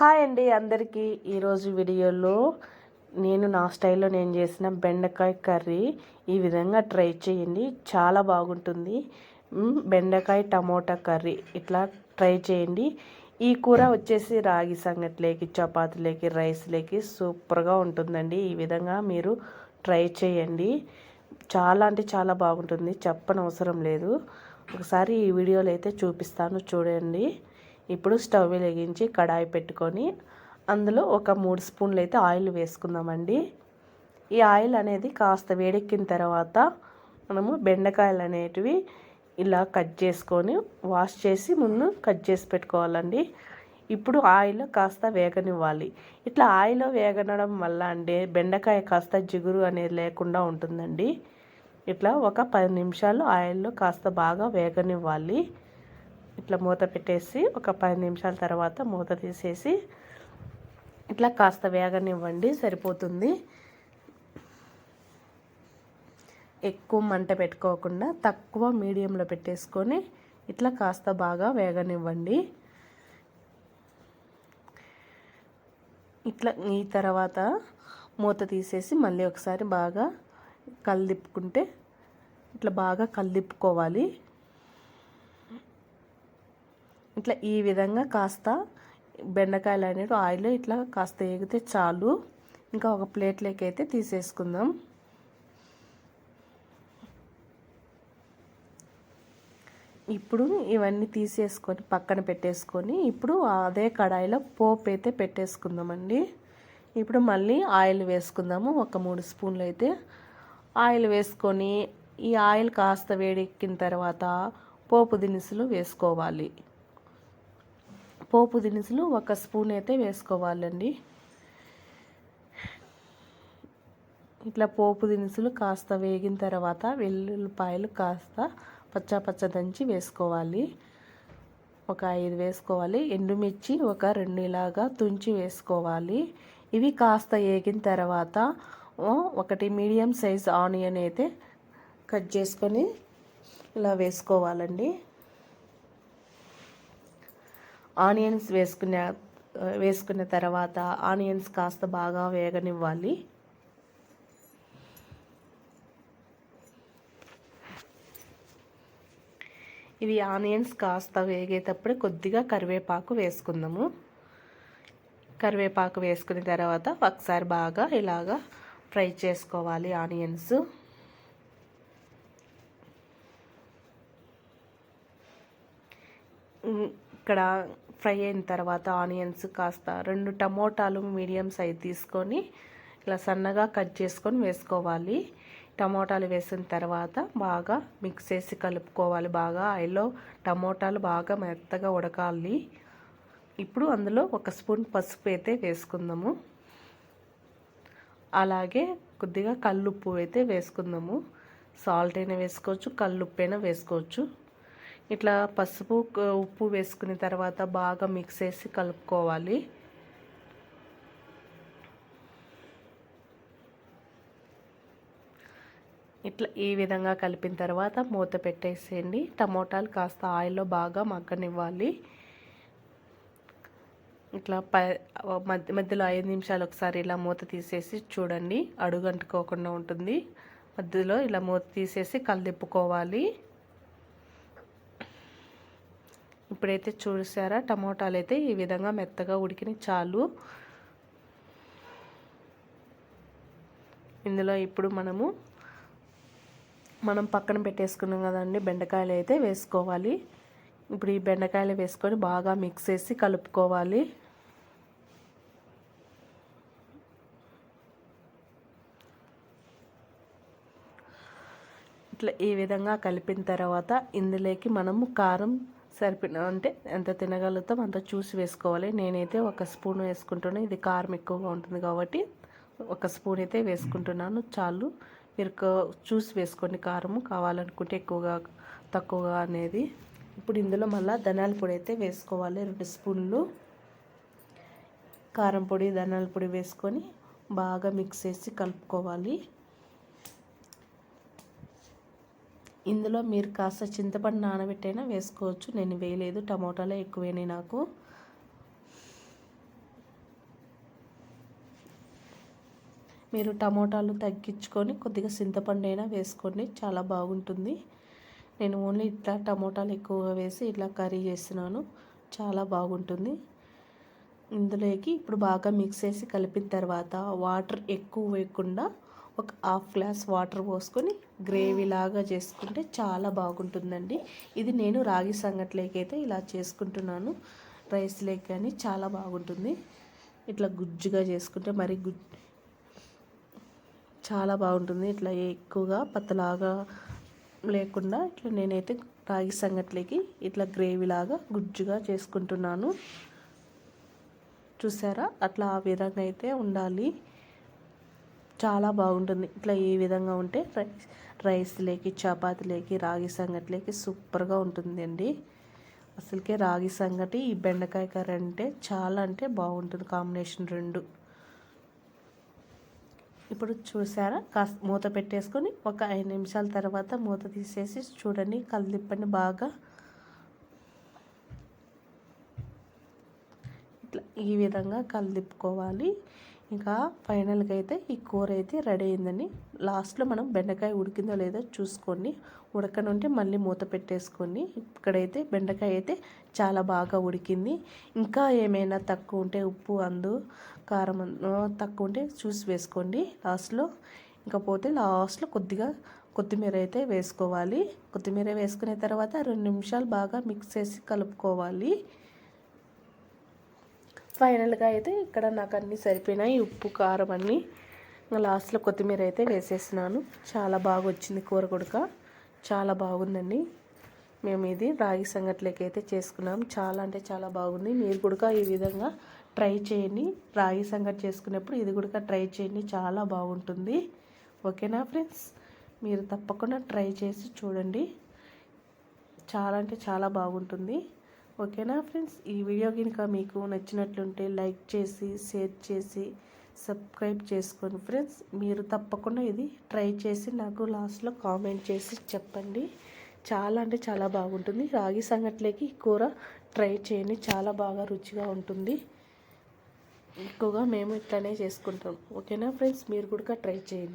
Hi అండి అందరికీ. ఈరోజు వీడియోలో నేను నా స్టైల్లో నేను చేసిన బెండకాయ కర్రీ ఈ విధంగా ట్రై చేయండి. చాలా బాగుంటుంది. బెండకాయ టమోటా కర్రీ ఇట్లా ట్రై చేయండి. ఈ కూర వచ్చేసి రాగి సంగట్లేకి చపాతీలేకి రైస్లేకి సూపర్గా ఉంటుందండి. ఈ విధంగా మీరు ట్రై చేయండి. చాలా అంటే చాలా బాగుంటుంది. చెప్పనవసరం లేదు. ఒకసారి ఈ వీడియోలో అయితే చూపిస్తాను చూడండి. ఇప్పుడు స్టవ్ వెలిగించి కడాయి పెట్టుకొని అందులో ఒక మూడు స్పూన్లు అయితే ఆయిల్ వేసుకుందామండి. ఈ ఆయిల్ అనేది కాస్త వేడెక్కిన తర్వాత మనము బెండకాయలు అనేటివి ఇలా కట్ చేసుకొని వాష్ చేసి ముందు కట్ చేసి పెట్టుకోవాలండి. ఇప్పుడు ఆయిల్ కాస్త వేగనివ్వాలి. ఇట్లా ఆయిల్ వేగనడం వల్ల అండి బెండకాయ కాస్త జిగురు అనేది లేకుండా ఉంటుందండి. ఇట్లా ఒక పది నిమిషాలు ఆయిల్లో కాస్త బాగా వేగనివ్వాలి. ఇట్లా మూత పెట్టేసి ఒక పది నిమిషాల తర్వాత మూత తీసేసి ఇట్లా కాస్త వేగనివ్వండి సరిపోతుంది. ఎక్కువ మంట పెట్టుకోకుండా తక్కువ మీడియంలో పెట్టేసుకొని ఇట్లా కాస్త బాగా వేగనివ్వండి. ఇట్లా ఈ తర్వాత మూత తీసేసి మళ్ళీ ఒకసారి బాగా కల్దిప్పుకుంటే ఇట్లా బాగా కల్దిప్పుకోవాలి ఇట్లా ఈ విధంగా కాస్త బెండకాయలు అనేవి ఆయిల్ ఇట్లా కాస్త ఎగితే చాలు. ఇంకా ఒక ప్లేట్లోకి అయితే తీసేసుకుందాం. ఇప్పుడు ఇవన్నీ తీసేసుకొని పక్కన పెట్టేసుకొని ఇప్పుడు అదే కడాయిలో పోపు అయితే పెట్టేసుకుందామండి. ఇప్పుడు మళ్ళీ ఆయిల్ వేసుకుందాము ఒక మూడు స్పూన్లు అయితే. ఆయిల్ వేసుకొని ఈ ఆయిల్ కాస్త వేడెక్కిన తర్వాత పోపు దినుసులు వేసుకోవాలి. పోపు దినుసులు ఒక స్పూన్ అయితే వేసుకోవాలండి. ఇట్లా పోపు దినుసులు కాస్త వేగిన తర్వాత వెల్లుల్లిపాయలు కాస్త పచ్చ పచ్చ దంచి వేసుకోవాలి. ఒక ఐదు వేసుకోవాలి. ఎండుమిర్చి ఒక రెండు ఇలాగా తుంచి వేసుకోవాలి. ఇవి కాస్త వేగిన తర్వాత ఒకటి మీడియం సైజ్ ఆనియన్ అయితే కట్ చేసుకొని ఇలా వేసుకోవాలండి. ఆనియన్స్ వేసుకున్న వేసుకున్న తర్వాత ఆనియన్స్ కాస్త బాగా వేగనివ్వాలి. ఇవి ఆనియన్స్ కాస్త వేగేటప్పుడు కొద్దిగా కరివేపాకు వేసుకుందాము. కరివేపాకు వేసుకున్న తర్వాత ఒకసారి బాగా ఇలాగా ఫ్రై చేసుకోవాలి ఆనియన్స్. ఇక్కడ ఫ్రై అయిన తర్వాత ఆనియన్స్ కాస్త రెండు టమోటాలు మీడియం సైజ్ తీసుకొని ఇలా సన్నగా కట్ చేసుకొని వేసుకోవాలి. టమోటాలు వేసిన తర్వాత బాగా మిక్స్ చేసి కలుపుకోవాలి. బాగా ఆయిల్లో టమోటాలు బాగా మెత్తగా ఉడకాలి. ఇప్పుడు అందులో ఒక స్పూన్ పసుపు అయితే వేసుకుందాము. అలాగే కొద్దిగా కల్లుప్పు అయితే వేసుకుందాము. సాల్ట్ అయినా వేసుకోవచ్చు కల్లుప్పు అయినా వేసుకోవచ్చు. ఇట్లా పసుపు ఉప్పు వేసుకున్న తర్వాత బాగా మిక్స్ చేసి కలుపుకోవాలి. ఇట్లా ఈ విధంగా కలిపిన తర్వాత మూత పెట్టేసేయండి. టమోటాలు కాస్త ఆయిల్లో బాగా మగ్గనివ్వాలి. ఇట్లా ప మధ్య మధ్యలో ఐదు నిమిషాలు ఒకసారి ఇలా మూత తీసేసి చూడండి. అడుగు అంటుకోకుండా ఉంటుంది. మధ్యలో ఇలా మూత తీసేసి కలిదిప్పుకోవాలి ఇప్పుడైతే చూసారా టమోటాలు అయితే ఈ విధంగా మెత్తగా ఉడికిన చాలు. ఇందులో ఇప్పుడు మనము మనం పక్కన పెట్టేసుకున్నాం కదండి బెండకాయలు అయితే వేసుకోవాలి. ఇప్పుడు ఈ బెండకాయలు వేసుకొని బాగా మిక్స్ చేసి కలుపుకోవాలి. ఇట్లా ఈ విధంగా కలిపిన తర్వాత ఇందులోకి మనము కారం సరిపిన అంటే ఎంత తినగలుగుతాం అంత చూసి వేసుకోవాలి. నేనైతే ఒక స్పూన్ వేసుకుంటున్నాను ఇది కారం ఎక్కువగా ఉంటుంది కాబట్టి ఒక స్పూన్ అయితే వేసుకుంటున్నాను. చాలు. మీరు చూసి వేసుకోండి కారము. కావాలనుకుంటే ఎక్కువగా తక్కువగా అనేది. ఇప్పుడు ఇందులో మళ్ళీ ధనాల పొడి అయితే వేసుకోవాలి. రెండు స్పూన్లు కారం పొడి ధనాల పొడి వేసుకొని బాగా మిక్స్ చేసి కలుపుకోవాలి. ఇందులో మీరు కాస్త చింతపండు నానబెట్టైనా వేసుకోవచ్చు. నేను వేయలేదు. టమోటాలే ఎక్కువైనాయి నాకు. మీరు టమోటాలు తగ్గించుకొని కొద్దిగా చింతపండు అయినా వేసుకోండి. చాలా బాగుంటుంది. నేను ఓన్లీ ఇట్లా టమోటాలు ఎక్కువగా వేసి ఇట్లా కర్రీ చేస్తున్నాను. చాలా బాగుంటుంది. ఇందులోకి ఇప్పుడు బాగా మిక్స్ చేసి కలిపిన తర్వాత వాటర్ ఎక్కువ వేయకుండా ఒక హాఫ్ గ్లాస్ వాటర్ పోసుకొని గ్రేవీ లాగా చేసుకుంటే చాలా బాగుంటుందండి. ఇది నేను రాగి సంగట్లేకి అయితే ఇలా చేసుకుంటున్నాను. రైస్ లేక్ కానీ చాలా బాగుంటుంది. ఇట్లా గుజ్జుగా చేసుకుంటే మరి గుజ్ చాలా బాగుంటుంది. ఇట్లా ఎక్కువగా పత్తలాగా లేకుండా ఇట్లా నేనైతే రాగి సంగట్లేకి ఇట్లా గ్రేవీ లాగా గుజ్జుగా చేసుకుంటున్నాను. చూసారా? అట్లా ఆ విధంగా అయితే ఉండాలి. చాలా బాగుంటుంది. ఇట్లా ఈ విధంగా ఉంటే రైస్ రైస్లోకి చపాతీలోకి రాగి సంగటిలోకి సూపర్గా ఉంటుంది అండి అసలుకే రాగి సంగటి ఈ బెండకాయ కర్రీ అంటే చాలా అంటే బాగుంటుంది కాంబినేషన్ రెండు. ఇప్పుడు చూసారా? కాస్త మూత పెట్టేసుకొని ఒక ఐదు నిమిషాల తర్వాత మూత తీసేసి చూడండి కలిదిప్పండి బాగా ఇట్లా ఈ విధంగా కలిదిప్పుకోవాలి ఇంకా ఫైనల్గా అయితే ఈ కూర అయితే రెడీ అయిందండి. లాస్ట్లో మనం బెండకాయ ఉడికిందో లేదో చూసుకోండి ఉడకనుంటే మళ్ళీ మూత పెట్టేసుకొని ఇక్కడైతే బెండకాయ అయితే చాలా బాగా ఉడికింది. ఇంకా ఏమైనా తక్కువ ఉంటే ఉప్పు అందు కారం తక్కువ ఉంటే చూసి వేసుకోండి లాస్ట్లో. ఇంకా పోతే లాస్ట్లో కొద్దిగా కొత్తిమీర అయితే వేసుకోవాలి. కొత్తిమీర వేసుకునే తర్వాత రెండు నిమిషాలు బాగా మిక్స్ చేసి కలుపుకోవాలి. ఫైనల్గా అయితే ఇక్కడ నాకు అన్నీ సరిపోయినాయి. ఉప్పు కారం అన్నీ. లాస్ట్లో కొత్తిమీర అయితే వేసేసినాను చాలా బాగా వచ్చింది కూర కొడుక చాలా బాగుందండి. మేము ఇది రాగి సంగట్లోకి అయితే చేసుకున్నాం. చాలా అంటే చాలా బాగుంది. మీరు కూడా ఈ విధంగా ట్రై చేయండి. రాగి సంగటి చేసుకునేప్పుడు ఇది కూడా ట్రై చేయండి. చాలా బాగుంటుంది. ఓకేనా ఫ్రెండ్స్? మీరు తప్పకుండా ట్రై చేసి చూడండి. చాలా అంటే చాలా బాగుంటుంది. ఓకేనా ఫ్రెండ్స్? ఈ వీడియో కనుక మీకు నచ్చినట్లుంటే లైక్ చేసి షేర్ చేసి సబ్స్క్రైబ్ చేసుకోండి ఫ్రెండ్స్. మీరు తప్పకుండా ఇది ట్రై చేసి నాకు లాస్ట్లో కామెంట్ చేసి చెప్పండి. చాలా అంటే చాలా బాగుంటుంది. రాగి సంగట్లేకి కూర ట్రై చేయండి చాలా బాగా రుచిగా ఉంటుంది. ఎక్కువగా మేము ఇట్లానే చేసుకుంటాం. ఓకేనా ఫ్రెండ్స్? మీరు కూడా ట్రై చేయండి.